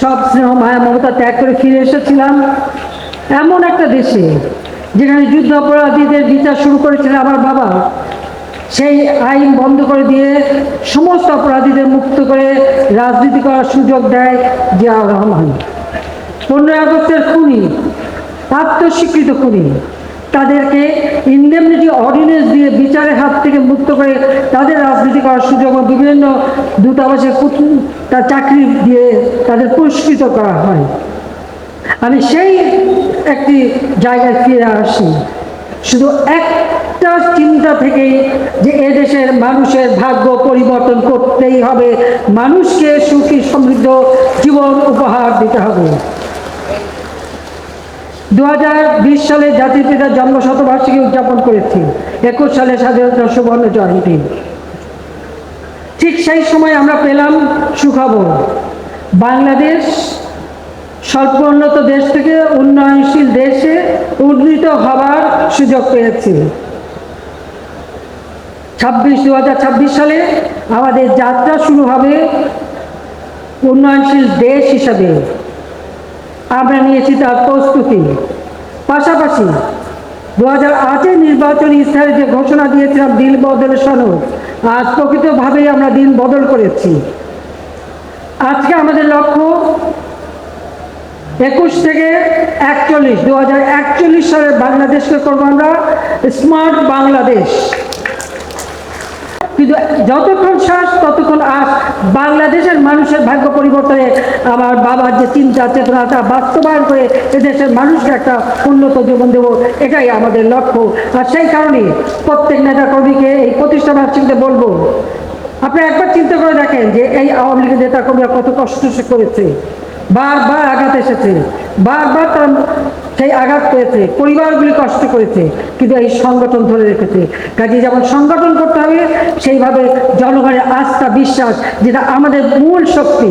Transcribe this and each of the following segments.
সব স্নেহ মায়া মমতা ত্যাগ করে ফিরে এসেছিলাম। এমন একটা দেশে যেখানে যুদ্ধ অপরাধীদের বিচার শুরু করেছিলেন আমার বাবা। সেই আইন বন্ধ করে দিয়ে সমস্ত অপরাধীদের মুক্ত করে রাজনীতি করার সুযোগ দেয় জিয়াউর রহমান। পনেরোই আগস্টের খুনি আত্মস্বীকৃত খুনি, তাদেরকে ইন্ডেমনিটি অর্ডিনেন্স থেকে মুক্ত করে তাদের রাজনীতি করার সুযোগ ও বিভিন্ন দূতাবাসে তার চাকরি দিয়ে তাদের পুরস্কৃত করা হয়। আমি সেই একটি জায়গায় ফিরে আসি। শুধু একটা চিন্তা থেকেই যে এদেশের মানুষের ভাগ্য পরিবর্তন করতেই হবে। মানুষকে সুখী সমৃদ্ধ জীবন উপহার দিতে হবে। দু হাজার বিশ সালে জাতির পিতার জন্ম শতবার্ষিকী উদযাপন করেছি একুশ সালে স্বাধীনতা সুবর্ণ জয়ন্তী। ঠিক সেই সময় আমরা পেলাম সুখবর। বাংলাদেশ স্বল্প উন্নত দেশ থেকে উন্নয়নশীল দেশে উন্নীত হবার সুযোগ পেয়েছে। ছাব্বিশ দু সালে আমাদের যাত্রা শুরু হবে উন্নয়নশীল দেশ হিসাবে। আমরা নিয়েছি তার প্রস্তুতি। পাশাপাশি দু হাজার আটের নির্বাচনী ইস্তাহারে যে ঘোষণা দিয়েছিলাম দিন বদলের সনদ, আজ প্রকৃতভাবেই আমরা দিন বদল করেছি। আজকে আমাদের লক্ষ্য একুশ থেকে একচল্লিশ দু হাজার একচল্লিশ সালে বাংলাদেশকে করব আমরা স্মার্ট বাংলাদেশ। কিন্তু যতক্ষণ শ্বাস, ততক্ষণ আস। বাংলাদেশের মানুষের ভাগ্য পরিবর্তনে আমার বাবার যে চিন্তা চেতনা তা বাস্তবায়ন করে এদেশের মানুষকে একটা উন্নত জীবন দেবো, এটাই আমাদের লক্ষ্য। আর সেই কারণে প্রত্যেক নেতা কর্মীকে এই প্রতিষ্ঠা বার্ষিকীতে বলব আপনি একবার চিন্তা করে দেখেন যে এই আওয়ামী লীগের নেতা কর্মীরা কত কষ্ট করেছে। বারবার আঘাত এসেছে, বারবার তার সেই আঘাত পেয়েছে, পরিবারগুলি কষ্ট করেছে, কিন্তু এই সংগঠন ধরে রেখেছে। কাজে যেমন সংগঠন করতে হবে, সেইভাবে জনগণের আস্থা, বিশ্বাস, যেটা আমাদের মূল শক্তি,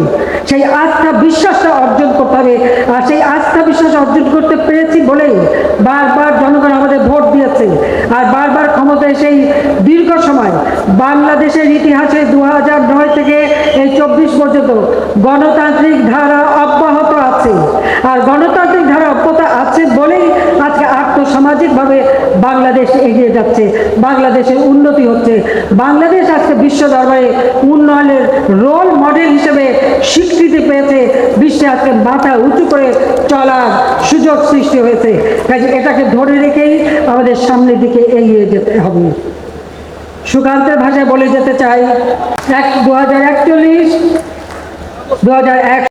সেই আস্থা, বিশ্বাসটা অর্জন করতে হবে। আর সেই আস্থা, বিশ্বাস অর্জন করতে পেরেছি বলেই বারবার জনগণ আমাদের ভোট দিয়েছে। আর বারবার ক্ষমতায় সেই দীর্ঘ সময়, বাংলাদেশের ইতিহাসে দু হাজার নয় থেকে এই চব্বিশ পর্যন্ত গণতান্ত্রিক ধারা আর গণতান্ত্রিক ধারা অব্যাহত আছে বলেই আজকে আর্থসামাজিকভাবে বাংলাদেশ এগিয়ে যাচ্ছে, বাংলাদেশের উন্নতি হচ্ছে। বাংলাদেশ আজকে বিশ্ব দরবারে উন্নয়নের রোল মডেল হিসেবে স্বীকৃতি পেয়েছে। বিশ্বে আজকে মাথা উঁচু করে চলার সুযোগ সৃষ্টি হয়েছে। কাজে এটাকে ধরে রেখেই আমাদের সামনের দিকে এগিয়ে যেতে হবে। সুকান্তের ভাষায় বলে যেতে চাই, এক দু হাজার একচল্লিশ দু হাজার এক